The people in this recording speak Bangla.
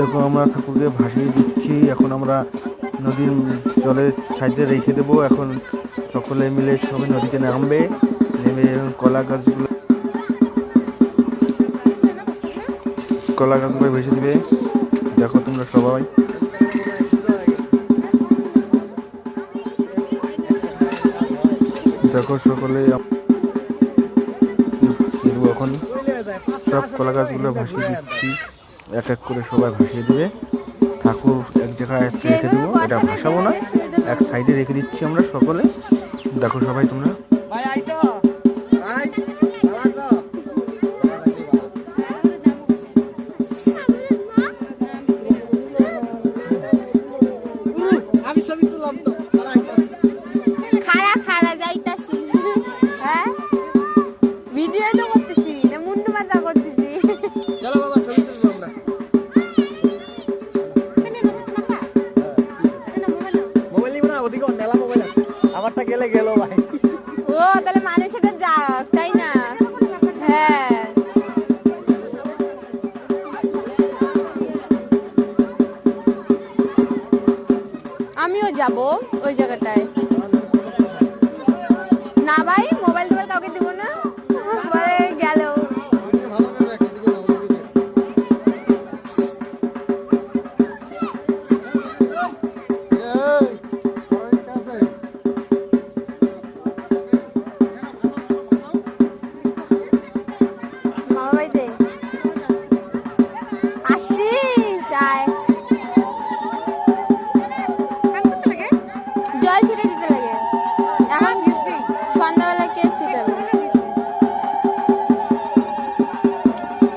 দেখো, আমরা ঠাকুরকে ভাসিয়ে দিচ্ছি। এখন আমরা নদীর জলের সাইডে রেখে দেবো। এখন সকলে মিলে সবাই নদীতে নামবে। নেমে কলা গাছগুলো কলা গাছগুলো ভেসে দিবে। দেখো তোমরা সবাই। দেখো সকলে এখন সব কলা গাছগুলো ভাসিয়ে দিচ্ছি। এক এক করে সবাই ভাসিয়ে দেবে। ঠাকুর এক জায়গায় রেখে দেবো এটা ভাসাবো না। এক সাইডে রেখে দিচ্ছি আমরা সকলে। দেখো সবাই তোমরা। যাইতাছি। হ্যাঁ? ভিডিও আমারটা গেলে গেল ভাই। ও, তাহলে মানুষ এটা যাক, তাই না? হ্যাঁ। আমিও যাব ওই জায়গাটায়। না ভাই? যায় জল ছেড়ে দিতে লাগে।